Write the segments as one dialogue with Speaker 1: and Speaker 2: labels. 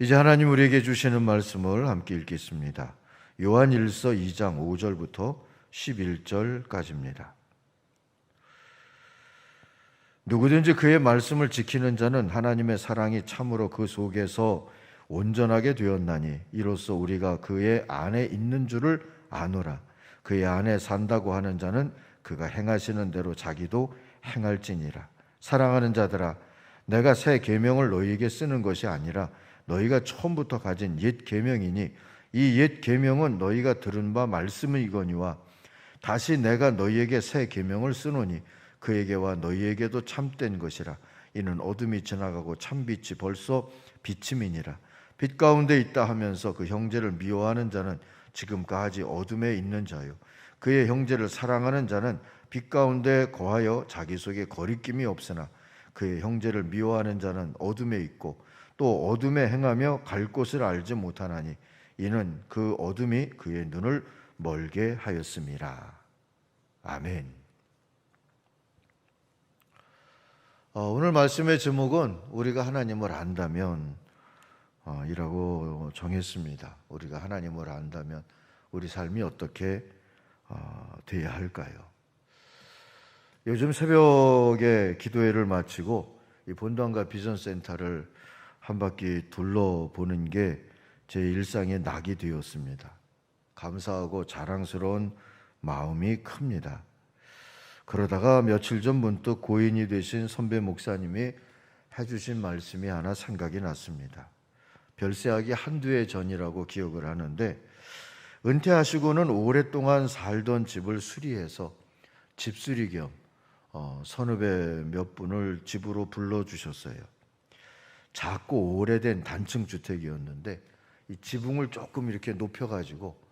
Speaker 1: 이제 하나님 우리에게 주시는 말씀을 함께 읽겠습니다. 요한 1서 2장 5절부터 11절까지입니다. 누구든지 그의 말씀을 지키는 자는 하나님의 사랑이 참으로 그 속에서 온전하게 되었나니 이로써 우리가 그의 안에 있는 줄을 아노라. 그의 안에 산다고 하는 자는 그가 행하시는 대로 자기도 행할지니라. 사랑하는 자들아 내가 새 계명을 너희에게 쓰는 것이 아니라 너희가 처음부터 가진 옛 계명이니 이 옛 계명은 너희가 들은 바 말씀이거니와 다시 내가 너희에게 새 계명을 쓰노니 그에게와 너희에게도 참된 것이라. 이는 어둠이 지나가고 참 빛이 벌써 비침이니라. 빛 가운데 있다 하면서 그 형제를 미워하는 자는 지금까지 어둠에 있는 자요. 그의 형제를 사랑하는 자는 빛 가운데 거하여 자기 속에 거리낌이 없으나 그의 형제를 미워하는 자는 어둠에 있고 또 어둠에 행하며 갈 곳을 알지 못하나니 이는 그 어둠이 그의 눈을 멀게 하였음이라. 아멘. 어, 오늘 말씀의 제목은 우리가 하나님을 안다면 어, 이라고 정했습니다. 우리가 하나님을 안다면 우리 삶이 어떻게 어, 돼야 할까요? 요즘 새벽에 기도회를 마치고 이 본당과 비전센터를 한 바퀴 둘러보는 게 제 일상의 낙이 되었습니다. 감사하고 자랑스러운 마음이 큽니다. 그러다가 며칠 전 문득 고인이 되신 선배 목사님이 해주신 말씀이 하나 생각이 났습니다. 별세하기 한두 해 전이라고 기억을 하는데 은퇴하시고는 오랫동안 살던 집을 수리해서 집수리 겸 어, 선후배 몇 분을 집으로 불러주셨어요. 작고 오래된 단층 주택이었는데 이 지붕을 조금 이렇게 높여가지고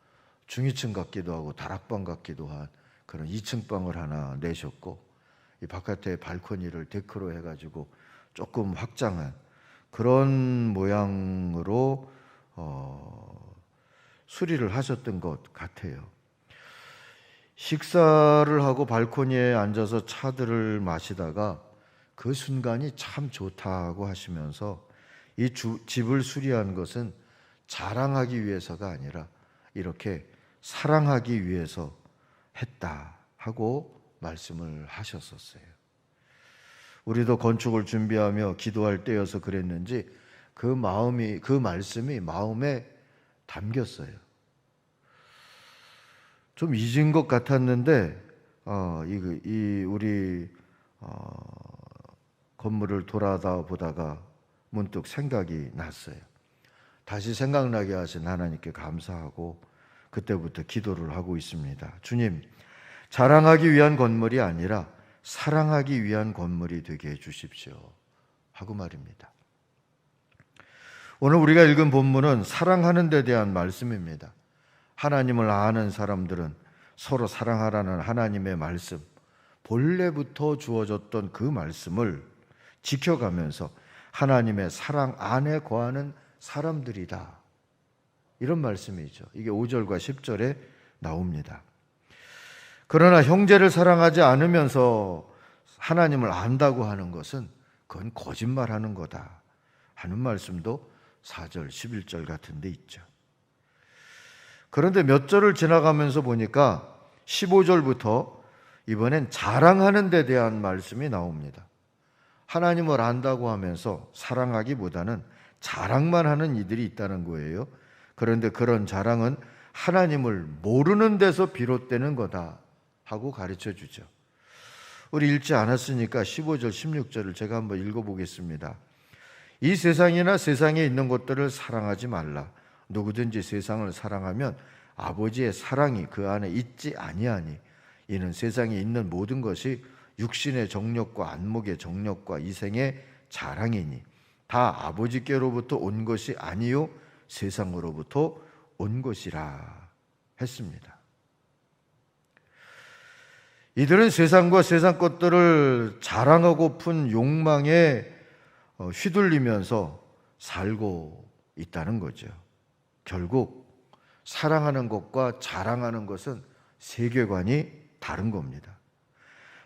Speaker 1: 중위층 같기도 하고 다락방 같기도 한 그런 2층 방을 하나 내셨고 이 바깥에 발코니를 데크로 해가지고 조금 확장한 그런 모양으로 어, 수리를 하셨던 것 같아요. 식사를 하고 발코니에 앉아서 차들을 마시다가 그 순간이 참 좋다고 하시면서 이 주, 집을 수리한 것은 자랑하기 위해서가 아니라 이렇게 사랑하기 위해서 했다 하고 말씀을 하셨었어요. 우리도 건축을 준비하며 기도할 때여서 그랬는지 그 마음이 그 말씀이 마음에 담겼어요. 좀 잊은 것 같았는데 어, 이, 이 우리 어, 건물을 돌아다 보다가 문득 생각이 났어요. 다시 생각나게 하신 하나님께 감사하고 그때부터 기도를 하고 있습니다. 주님, 자랑하기 위한 건물이 아니라 사랑하기 위한 건물이 되게 해 주십시오. 하고 말입니다. 오늘 우리가 읽은 본문은 사랑하는 데 대한 말씀입니다. 하나님을 아는 사람들은 서로 사랑하라는 하나님의 말씀, 본래부터 주어졌던 그 말씀을 지켜가면서 하나님의 사랑 안에 거하는 사람들이다. 이런 말씀이죠. 이게 5절과 10절에 나옵니다. 그러나 형제를 사랑하지 않으면서 하나님을 안다고 하는 것은 그건 거짓말하는 거다. 하는 말씀도 4절, 11절 같은 데 있죠. 그런데 몇 절을 지나가면서 보니까 15절부터 이번엔 자랑하는 데 대한 말씀이 나옵니다. 하나님을 안다고 하면서 사랑하기보다는 자랑만 하는 이들이 있다는 거예요. 그런데 그런 자랑은 하나님을 모르는 데서 비롯되는 거다 하고 가르쳐 주죠. 우리 읽지 않았으니까 15절, 16절을 제가 한번 읽어보겠습니다. 이 세상이나 세상에 있는 것들을 사랑하지 말라. 누구든지 세상을 사랑하면 아버지의 사랑이 그 안에 있지 아니하니 이는 세상에 있는 모든 것이 육신의 정력과 안목의 정력과 이생의 자랑이니 다 아버지께로부터 온 것이 아니요 세상으로부터 온 것이라 했습니다. 이들은 세상과 세상 것들을 자랑하고픈 욕망에 어, 휘둘리면서 살고 있다는 거죠. 결국 사랑하는 것과 자랑하는 것은 세계관이 다른 겁니다.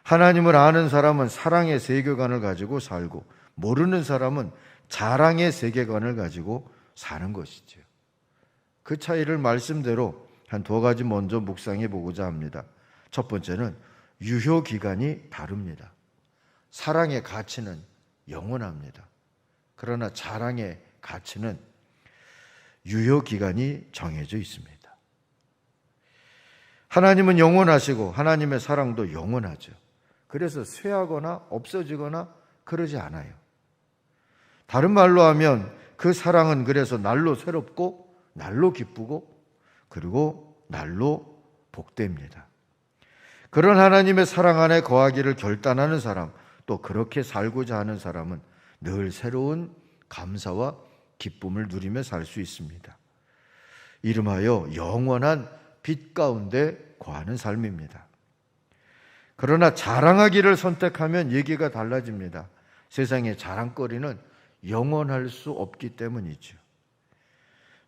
Speaker 1: 하나님을 아는 사람은 사랑의 세계관을 가지고 살고 모르는 사람은 자랑의 세계관을 가지고 사는 것이지요. 그 차이를 말씀대로 한 두 가지 먼저 묵상해 보고자 합니다. 첫 번째는 유효 기간이 다릅니다. 사랑의 가치는 영원합니다. 그러나 자랑의 가치는 유효 기간이 정해져 있습니다. 하나님은 영원하시고 하나님의 사랑도 영원하죠. 그래서 쇠하거나 없어지거나 그러지 않아요. 다른 말로 하면 그 사랑은 그래서 날로 새롭고 날로 기쁘고 그리고 날로 복됩니다. 그런 하나님의 사랑 안에 거하기를 결단하는 사람, 또 그렇게 살고자 하는 사람은 늘 새로운 감사와 기쁨을 누리며 살 수 있습니다. 이름하여 영원한 빛 가운데 거하는 삶입니다. 그러나 자랑하기를 선택하면 얘기가 달라집니다. 세상의 자랑거리는 영원할 수 없기 때문이죠.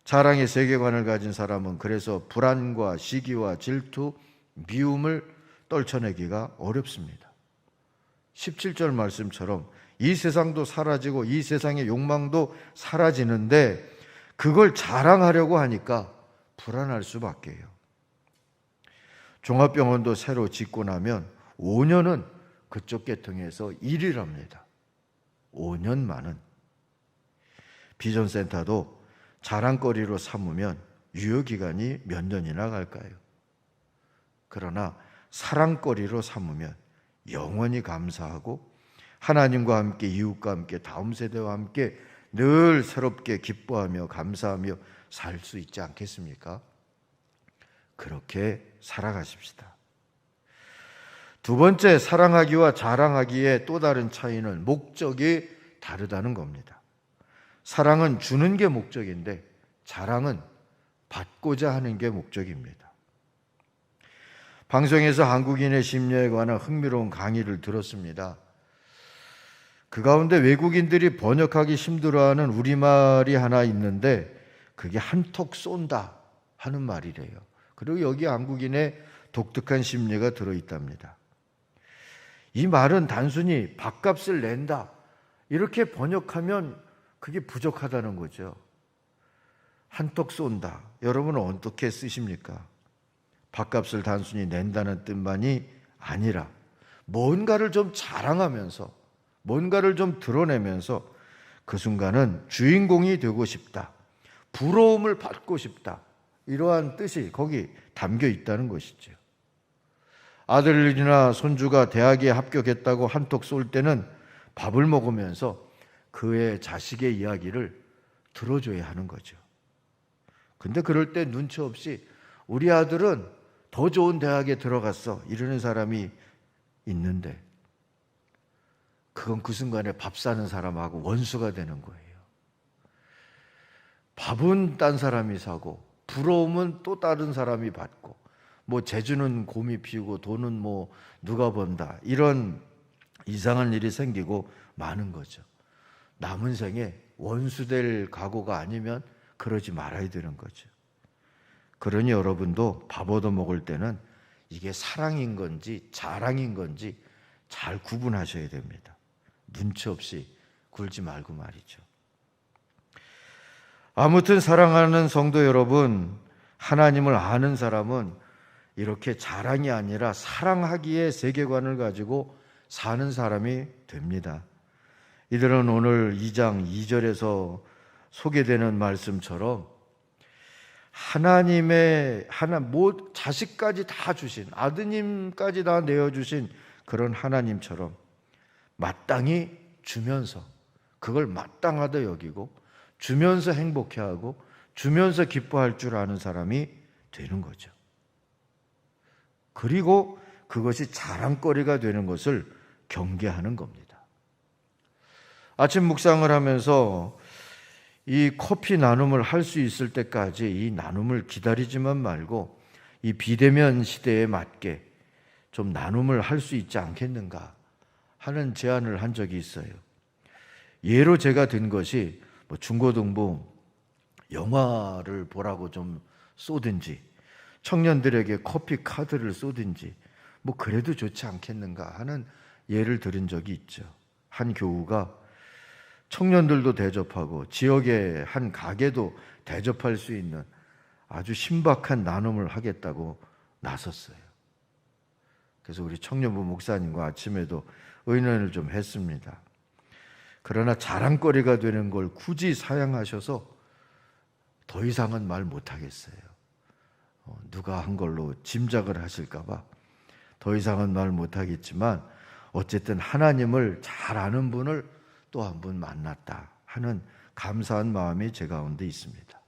Speaker 1: 자랑의 세계관을 가진 사람은 그래서 불안과 시기와 질투, 미움을 떨쳐내기가 어렵습니다. 17절 말씀처럼 이 세상도 사라지고 이 세상의 욕망도 사라지는데 그걸 자랑하려고 하니까 불안할 수밖에요. 종합병원도 새로 짓고 나면 5년은 그쪽 계통에서 일이랍니다. 5년만은. 비전센터도 자랑거리로 삼으면 유효기간이 몇 년이나 갈까요? 그러나 사랑거리로 삼으면 영원히 감사하고 하나님과 함께 이웃과 함께 다음 세대와 함께 늘 새롭게 기뻐하며 감사하며 살 수 있지 않겠습니까? 그렇게 살아가십시다. 두 번째, 사랑하기와 자랑하기의 또 다른 차이는 목적이 다르다는 겁니다. 사랑은 주는 게 목적인데, 자랑은 받고자 하는 게 목적입니다. 방송에서 한국인의 심리에 관한 흥미로운 강의를 들었습니다. 그 가운데 외국인들이 번역하기 힘들어하는 우리말이 하나 있는데 그게 한턱 쏜다 하는 말이래요. 그리고 여기 한국인의 독특한 심리가 들어있답니다. 이 말은 단순히 밥값을 낸다 이렇게 번역하면 그게 부족하다는 거죠. 한턱 쏜다. 여러분은 어떻게 쓰십니까? 밥값을 단순히 낸다는 뜻만이 아니라 뭔가를 좀 자랑하면서 뭔가를 좀 드러내면서 그 순간은 주인공이 되고 싶다. 부러움을 받고 싶다. 이러한 뜻이 거기 담겨 있다는 것이죠. 아들이나 손주가 대학에 합격했다고 한턱 쏠 때는 밥을 먹으면서 그의 자식의 이야기를 들어줘야 하는 거죠. 근데 그럴 때 눈치 없이 우리 아들은 더 좋은 대학에 들어갔어. 이러는 사람이 있는데 그건 그 순간에 밥 사는 사람하고 원수가 되는 거예요. 밥은 딴 사람이 사고 부러움은 또 다른 사람이 받고 뭐 재주는 곰이 피우고 돈은 뭐 누가 번다 이런 이상한 일이 생기고 많은 거죠. 남은 생에 원수될 각오가 아니면 그러지 말아야 되는 거죠. 그러니 여러분도 밥 얻어 먹을 때는 이게 사랑인 건지 자랑인 건지 잘 구분하셔야 됩니다. 눈치 없이 굴지 말고 말이죠. 아무튼 사랑하는 성도 여러분, 하나님을 아는 사람은 이렇게 자랑이 아니라 사랑하기의 세계관을 가지고 사는 사람이 됩니다. 이들은 오늘 2장 2절에서 소개되는 말씀처럼 하나님의 하나 뭐 자식까지 다 주신 아드님까지 다 내어 주신 그런 하나님처럼 마땅히 주면서 그걸 마땅하다 여기고 주면서 행복해하고 주면서 기뻐할 줄 아는 사람이 되는 거죠. 그리고 그것이 자랑거리가 되는 것을 경계하는 겁니다. 아침 묵상을 하면서 이 커피 나눔을 할 수 있을 때까지 이 나눔을 기다리지만 말고 이 비대면 시대에 맞게 좀 나눔을 할 수 있지 않겠는가 하는 제안을 한 적이 있어요. 예로 제가 든 것이 뭐 중고등부 영화를 보라고 좀 쏘든지 청년들에게 커피 카드를 쏘든지 뭐 그래도 좋지 않겠는가 하는 예를 들은 적이 있죠. 한 교우가 청년들도 대접하고 지역의 한 가게도 대접할 수 있는 아주 신박한 나눔을 하겠다고 나섰어요. 그래서 우리 청년부 목사님과 아침에도 의논을 좀 했습니다. 그러나 자랑거리가 되는 걸 굳이 사양하셔서 더 이상은 말 못하겠어요. 어, 누가 한 걸로 짐작을 하실까봐 더 이상은 말 못하겠지만 어쨌든 하나님을 잘 아는 분을 또 한 분 만났다 하는 감사한 마음이 제 가운데 있습니다.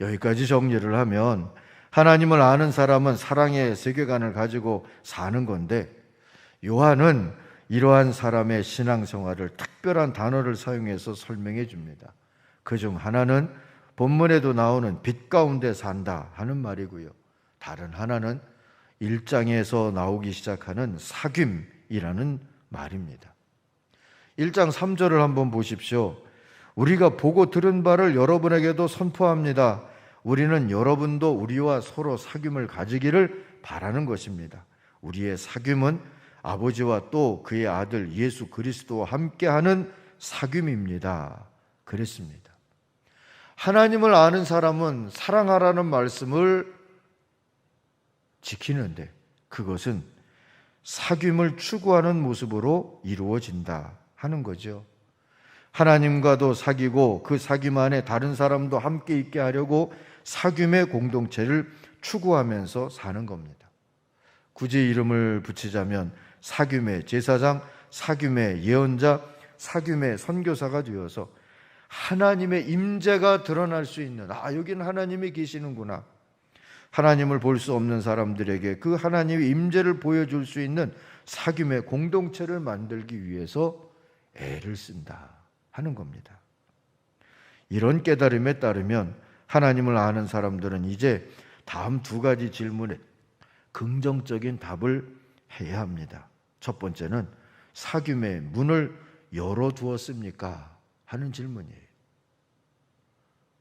Speaker 1: 여기까지 정리를 하면 하나님을 아는 사람은 사랑의 세계관을 가지고 사는 건데 요한은 이러한 사람의 신앙생활을 특별한 단어를 사용해서 설명해 줍니다. 그 중 하나는 본문에도 나오는 빛 가운데 산다 하는 말이고요. 다른 하나는 1장에서 나오기 시작하는 사귐이라는 말입니다. 1장 3절을 한번 보십시오. 우리가 보고 들은 바를 여러분에게도 선포합니다. 우리는 여러분도 우리와 서로 사귐을 가지기를 바라는 것입니다. 우리의 사귐은 아버지와 또 그의 아들 예수 그리스도와 함께하는 사귐입니다. 그랬습니다. 하나님을 아는 사람은 사랑하라는 말씀을 지키는데 그것은 사귐을 추구하는 모습으로 이루어진다 하는 거죠. 하나님과도 사귀고 그 사귐 안에 다른 사람도 함께 있게 하려고 사귐의 공동체를 추구하면서 사는 겁니다. 굳이 이름을 붙이자면 사귐의 제사장, 사귐의 예언자, 사귐의 선교사가 되어서 하나님의 임재가 드러날 수 있는 아 여기는 하나님이 계시는구나. 하나님을 볼 수 없는 사람들에게 그 하나님의 임재를 보여줄 수 있는 사귐의 공동체를 만들기 위해서 애를 쓴다 하는 겁니다. 이런 깨달음에 따르면 하나님을 아는 사람들은 이제 다음 두 가지 질문에 긍정적인 답을 해야 합니다. 첫 번째는 사귐의 문을 열어 두었습니까? 하는 질문이에요.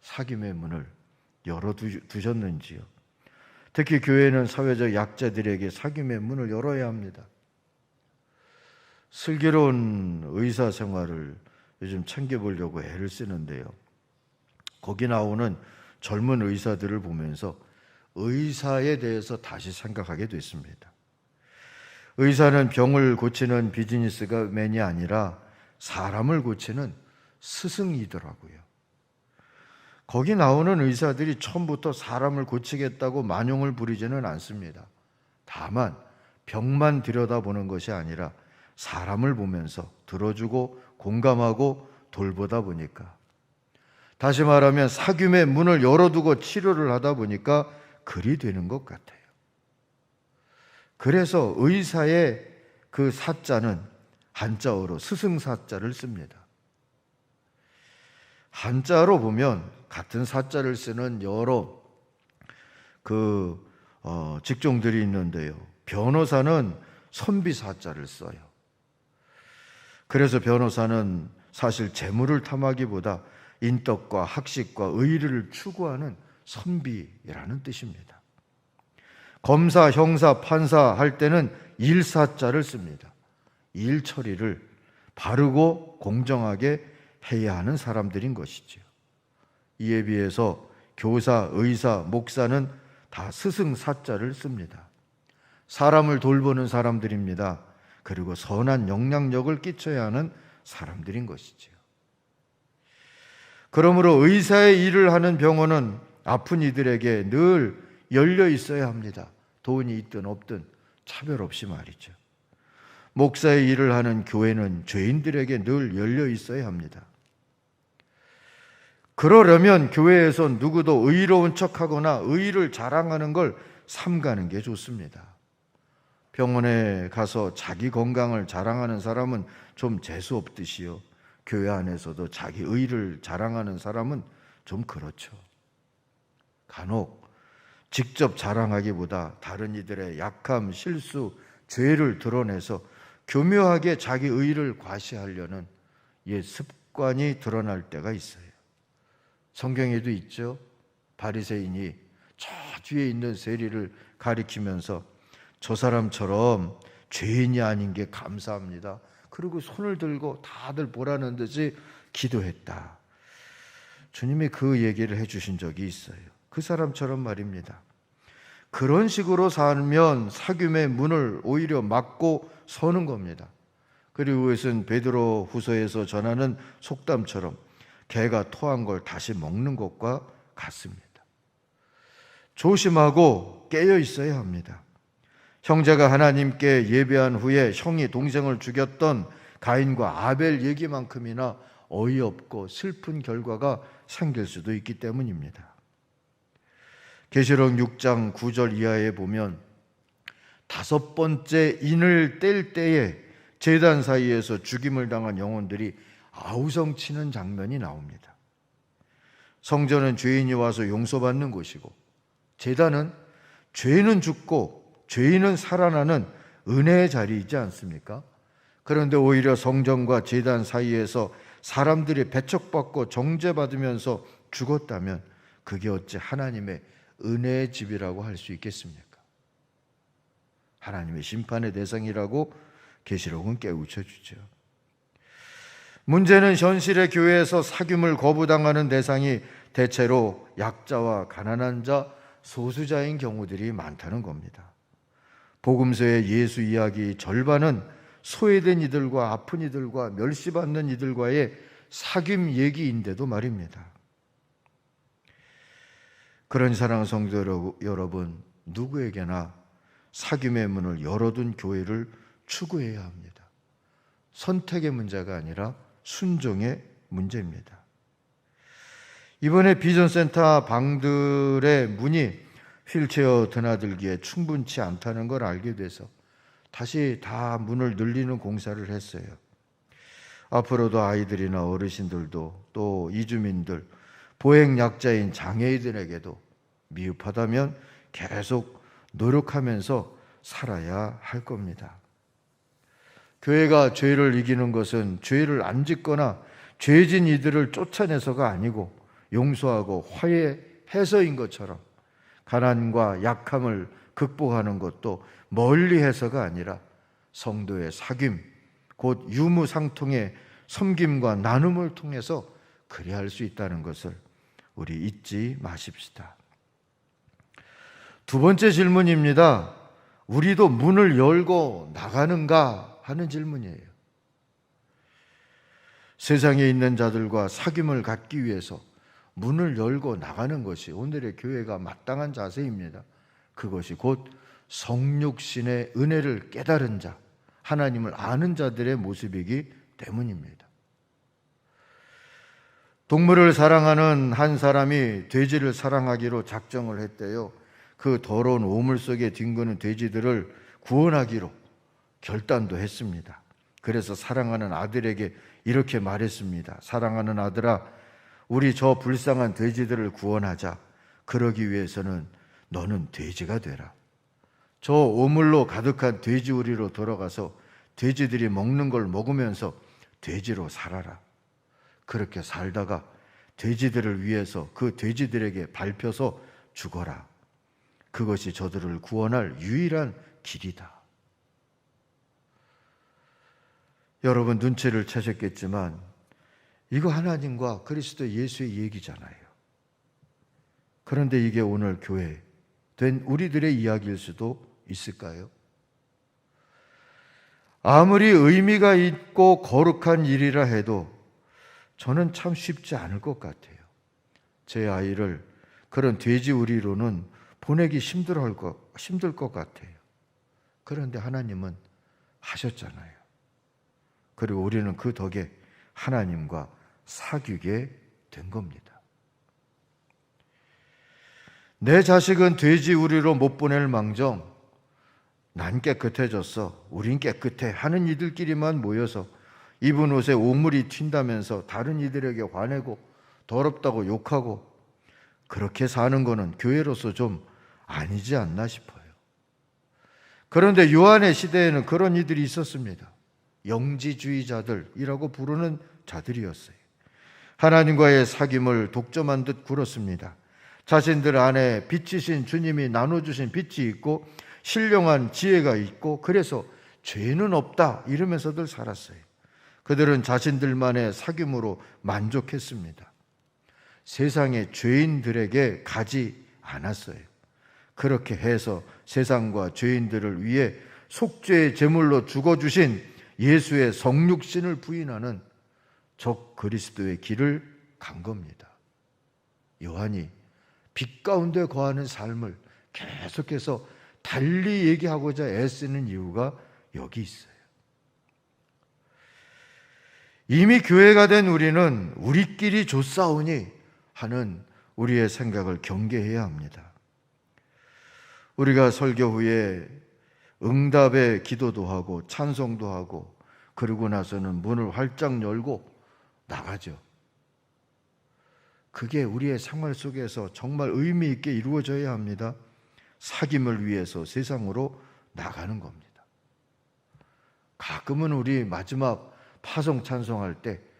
Speaker 1: 사귐의 문을 열어 두셨는지요? 특히 교회는 사회적 약자들에게 사귐의 문을 열어야 합니다. 슬기로운 의사 생활을 요즘 챙겨보려고 애를 쓰는데요. 거기 나오는 젊은 의사들을 보면서 의사에 대해서 다시 생각하게 됐습니다. 의사는 병을 고치는 비즈니스가 맨이 아니라 사람을 고치는 스승이더라고요. 거기 나오는 의사들이 처음부터 사람을 고치겠다고 만용을 부리지는 않습니다. 다만 병만 들여다보는 것이 아니라 사람을 보면서 들어주고 공감하고 돌보다 보니까 다시 말하면 사귐의 문을 열어두고 치료를 하다 보니까 그리 되는 것 같아요. 그래서 의사의 그 사자는 한자어로 스승 사자를 씁니다. 한자로 보면 같은 사자를 쓰는 여러 그 어, 직종들이 있는데요. 변호사는 선비사자를 써요. 그래서 변호사는 사실 재물을 탐하기보다 인덕과 학식과 의리를 추구하는 선비라는 뜻입니다. 검사, 형사, 판사 할 때는 일사자를 씁니다. 일 처리를 바르고 공정하게 해야 하는 사람들인 것이죠. 이에 비해서 교사, 의사, 목사는 다 스승 사자를 씁니다. 사람을 돌보는 사람들입니다. 그리고 선한 영향력을 끼쳐야 하는 사람들인 것이지요. 그러므로 의사의 일을 하는 병원은 아픈 이들에게 늘 열려 있어야 합니다. 돈이 있든 없든 차별 없이 말이죠. 목사의 일을 하는 교회는 죄인들에게 늘 열려 있어야 합니다. 그러려면 교회에서 누구도 의로운 척하거나 의를 자랑하는 걸 삼가는 게 좋습니다. 병원에 가서 자기 건강을 자랑하는 사람은 좀 재수 없듯이요. 교회 안에서도 자기 의를 자랑하는 사람은 좀 그렇죠. 간혹 직접 자랑하기보다 다른 이들의 약함, 실수, 죄를 드러내서 교묘하게 자기 의를 과시하려는 옛 습관이 드러날 때가 있어요. 성경에도 있죠. 바리새인이 저 뒤에 있는 세리를 가리키면서 저 사람처럼 죄인이 아닌 게 감사합니다. 그리고 손을 들고 다들 보라는 듯이 기도했다. 주님이 그 얘기를 해주신 적이 있어요. 그 사람처럼 말입니다. 그런 식으로 살면 사귐의 문을 오히려 막고 서는 겁니다. 그리고 그것은 베드로 후서에서 전하는 속담처럼 개가 토한 걸 다시 먹는 것과 같습니다. 조심하고 깨어 있어야 합니다. 형제가 하나님께 예배한 후에 형이 동생을 죽였던 가인과 아벨 얘기만큼이나 어이없고 슬픈 결과가 생길 수도 있기 때문입니다. 계시록 6장 9절 이하에 보면 다섯 번째 인을 뗄 때에 재단 사이에서 죽임을 당한 영혼들이 아우성치는 장면이 나옵니다. 성전은 죄인이 와서 용서받는 곳이고 재단은 죄는 죽고 죄인은 살아나는 은혜의 자리이지 않습니까? 그런데 오히려 성전과 재단 사이에서 사람들이 배척받고 정죄받으면서 죽었다면 그게 어찌 하나님의 은혜의 집이라고 할 수 있겠습니까? 하나님의 심판의 대상이라고 계시록은 깨우쳐 주죠. 문제는 현실의 교회에서 사귐을 거부당하는 대상이 대체로 약자와 가난한 자, 소수자인 경우들이 많다는 겁니다. 복음서의 예수 이야기 절반은 소외된 이들과 아픈 이들과 멸시받는 이들과의 사귐 얘기인데도 말입니다. 그런 사랑 성도 여러분, 누구에게나 사귐의 문을 열어둔 교회를 추구해야 합니다. 선택의 문제가 아니라 순종의 문제입니다. 이번에 비전센터 방들의 문이 휠체어 드나들기에 충분치 않다는 걸 알게 돼서 다시 다 문을 늘리는 공사를 했어요. 앞으로도 아이들이나 어르신들도 또 이주민들, 보행 약자인 장애인들에게도 미흡하다면 계속 노력하면서 살아야 할 겁니다. 교회가 죄를 이기는 것은 죄를 안 짓거나 죄진 이들을 쫓아내서가 아니고 용서하고 화해해서인 것처럼 가난과 약함을 극복하는 것도 멀리해서가 아니라 성도의 사귐, 곧 유무상통의 섬김과 나눔을 통해서 그리 할 수 있다는 것을 우리 잊지 마십시다. 두 번째 질문입니다. 우리도 문을 열고 나가는가 하는 질문이에요. 세상에 있는 자들과 사귐을 갖기 위해서 문을 열고 나가는 것이 오늘의 교회가 마땅한 자세입니다. 그것이 곧 성육신의 은혜를 깨달은 자, 하나님을 아는 자들의 모습이기 때문입니다. 동물을 사랑하는 한 사람이 돼지를 사랑하기로 작정을 했대요. 그 더러운 오물 속에 뒹구는 돼지들을 구원하기로 결단도 했습니다. 그래서 사랑하는 아들에게 이렇게 말했습니다. 사랑하는 아들아, 우리 저 불쌍한 돼지들을 구원하자. 그러기 위해서는 너는 돼지가 되라. 저 오물로 가득한 돼지우리로 돌아가서 돼지들이 먹는 걸 먹으면서 돼지로 살아라. 그렇게 살다가 돼지들을 위해서 그 돼지들에게 밟혀서 죽어라. 그것이 저들을 구원할 유일한 길이다. 여러분 눈치를 채셨겠지만 이거 하나님과 그리스도 예수의 얘기잖아요. 그런데 이게 오늘 교회 된 우리들의 이야기일 수도 있을까요? 아무리 의미가 있고 거룩한 일이라 해도 저는 참 쉽지 않을 것 같아요. 제 아이를 그런 돼지우리로는 보내기 힘들어 것, 힘들 것 같아요. 그런데 하나님은 하셨잖아요. 그리고 우리는 그 덕에 하나님과 사귀게 된 겁니다. 내 자식은 돼지 우리로 못 보낼 망정 난 깨끗해졌어. 우린 깨끗해. 하는 이들끼리만 모여서 입은 옷에 오물이 튄다면서 다른 이들에게 화내고 더럽다고 욕하고 그렇게 사는 거는 교회로서 좀 아니지 않나 싶어요. 그런데 요한의 시대에는 그런 이들이 있었습니다. 영지주의자들이라고 부르는 자들이었어요. 하나님과의 사귐을 독점한 듯 굴었습니다. 자신들 안에 빛이신 주님이 나눠주신 빛이 있고 신령한 지혜가 있고 그래서 죄는 없다 이러면서들 살았어요. 그들은 자신들만의 사귐으로 만족했습니다. 세상의 죄인들에게 가지 않았어요. 그렇게 해서 세상과 죄인들을 위해 속죄의 제물로 죽어주신 예수의 성육신을 부인하는 적 그리스도의 길을 간 겁니다. 요한이 빛 가운데 거하는 삶을 계속해서 달리 얘기하고자 애쓰는 이유가 여기 있어요. 이미 교회가 된 우리는 우리끼리 조싸우니 하는 우리의 생각을 경계해야 합니다. 우리가 설교 후에 응답의 기도도 하고 찬송도 하고 그러고 나서는 문을 활짝 열고 나가죠. 그게 우리의 생활 속에서 정말 의미 있게 이루어져야 합니다. 사귐을 위해서 세상으로 나가는 겁니다. 가끔은 우리 마지막 파송 찬송할 때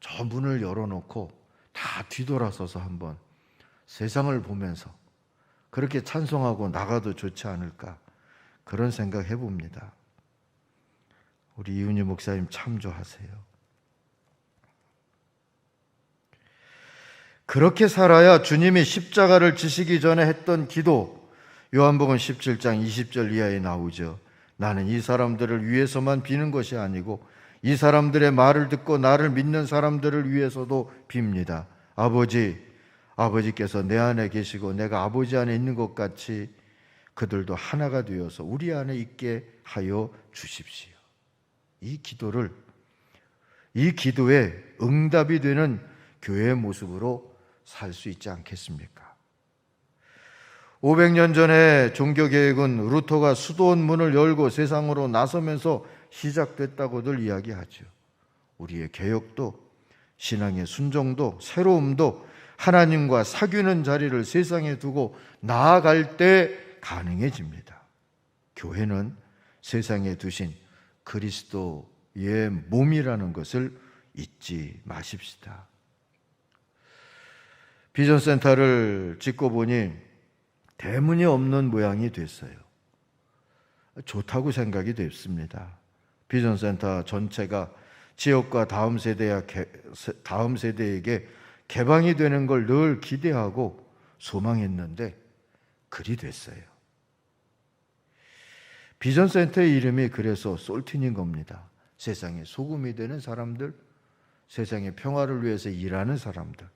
Speaker 1: 저 문을 열어놓고 다 뒤돌아서서 한번 세상을 보면서 그렇게 찬송하고 나가도 좋지 않을까 그런 생각 해봅니다. 우리 이윤희 목사님 참조하세요. 그렇게 살아야 주님이 십자가를 지시기 전에 했던 기도 요한복음 17장 20절 이하에 나오죠. 나는 이 사람들을 위해서만 비는 것이 아니고 이 사람들의 말을 듣고 나를 믿는 사람들을 위해서도 빕니다. 아버지, 아버지께서 내 안에 계시고 내가 아버지 안에 있는 것 같이 그들도 하나가 되어서 우리 안에 있게 하여 주십시오. 이 기도를 이 기도에 응답이 되는 교회의 모습으로 살 수 있지 않겠습니까? 500년 전에 종교개혁은 루터가 수도원 문을 열고 세상으로 나서면서 시작됐다고들 이야기하죠. 우리의 개혁도 신앙의 순종도 새로움도 하나님과 사귀는 자리를 세상에 두고 나아갈 때 가능해집니다. 교회는 세상에 두신 그리스도의 몸이라는 것을 잊지 마십시다. 비전 센터를 짓고 보니 대문이 없는 모양이 됐어요. 좋다고 생각이 됐습니다. 비전 센터 전체가 지역과 다음 세대야 다음 세대에게 개방이 되는 걸 늘 기대하고 소망했는데 그리 됐어요. 비전 센터의 이름이 그래서 솔틴인 겁니다. 세상에 소금이 되는 사람들, 세상의 평화를 위해서 일하는 사람들,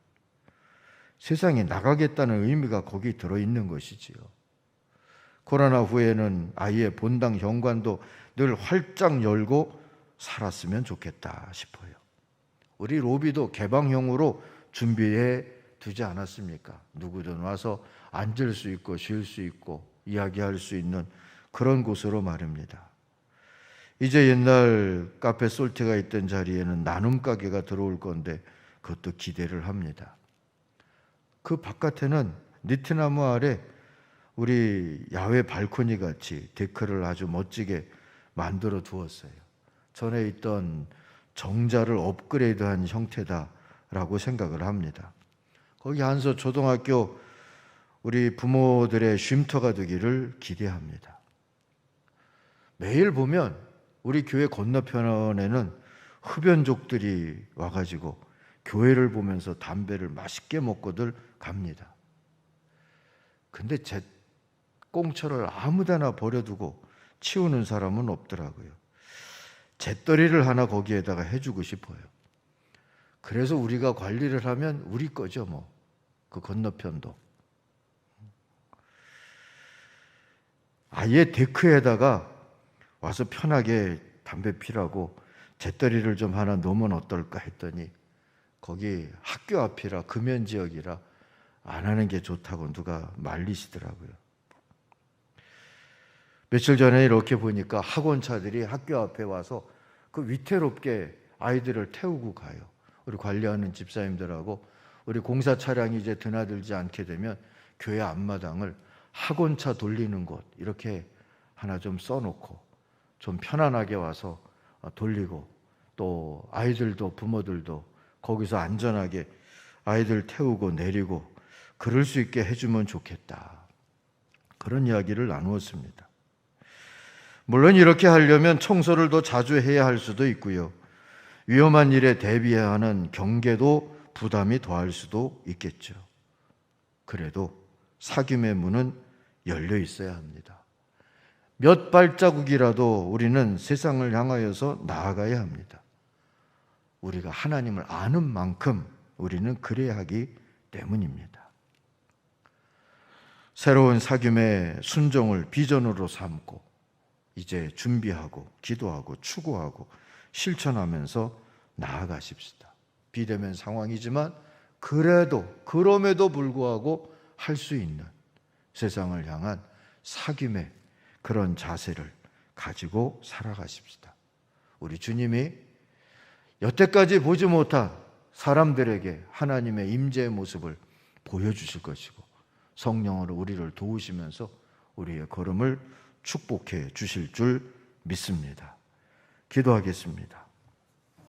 Speaker 1: 세상에 나가겠다는 의미가 거기 들어 있는 것이지요. 코로나 후에는 아예 본당 현관도 늘 활짝 열고 살았으면 좋겠다 싶어요. 우리 로비도 개방형으로 준비해 두지 않았습니까? 누구든 와서 앉을 수 있고 쉴 수 있고 이야기할 수 있는 그런 곳으로 말입니다. 이제 옛날 카페 솔트가 있던 자리에는 나눔 가게가 들어올 건데 그것도 기대를 합니다. 그 바깥에는 니트나무 아래 우리 야외 발코니 같이 데크를 아주 멋지게 만들어 두었어요. 전에 있던 정자를 업그레이드한 형태다라고 생각을 합니다. 거기 한서 초등학교 우리 부모들의 쉼터가 되기를 기대합니다. 매일 보면 우리 교회 건너편에는 흡연족들이 와가지고 교회를 보면서 담배를 맛있게 먹고들 갑니다. 근데 제 꽁초를 아무데나 버려두고 치우는 사람은 없더라고요. 잿더리를 하나 거기에다가 해주고 싶어요. 그래서 우리가 관리를 하면 우리 거죠, 뭐. 그 건너편도. 아예 데크에다가 와서 편하게 담배 피라고 잿더리를 좀 하나 놓으면 어떨까 했더니 거기 학교 앞이라 금연 지역이라 안 하는 게 좋다고 누가 말리시더라고요. 며칠 전에 이렇게 보니까 학원차들이 학교 앞에 와서 그 위태롭게 아이들을 태우고 가요. 우리 관리하는 집사님들하고 우리 공사 차량이 이제 드나들지 않게 되면 교회 앞마당을 학원차 돌리는 곳 이렇게 하나 좀 써놓고 좀 편안하게 와서 돌리고 또 아이들도 부모들도 거기서 안전하게 아이들 태우고 내리고 그럴 수 있게 해주면 좋겠다. 그런 이야기를 나누었습니다. 물론 이렇게 하려면 청소를 더 자주 해야 할 수도 있고요. 위험한 일에 대비해야 하는 경계도 부담이 더할 수도 있겠죠. 그래도 사귐의 문은 열려 있어야 합니다. 몇 발자국이라도 우리는 세상을 향하여서 나아가야 합니다. 우리가 하나님을 아는 만큼 우리는 그래야 하기 때문입니다. 새로운 사귐의 순종을 비전으로 삼고 이제 준비하고 기도하고 추구하고 실천하면서 나아가십시다. 비대면 상황이지만 그래도 그럼에도 불구하고 할 수 있는 세상을 향한 사귐의 그런 자세를 가지고 살아가십시다. 우리 주님이 여태까지 보지 못한 사람들에게 하나님의 임재의 모습을 보여주실 것이고 성령으로 우리를 도우시면서 우리의 걸음을 축복해 주실 줄 믿습니다. 기도하겠습니다.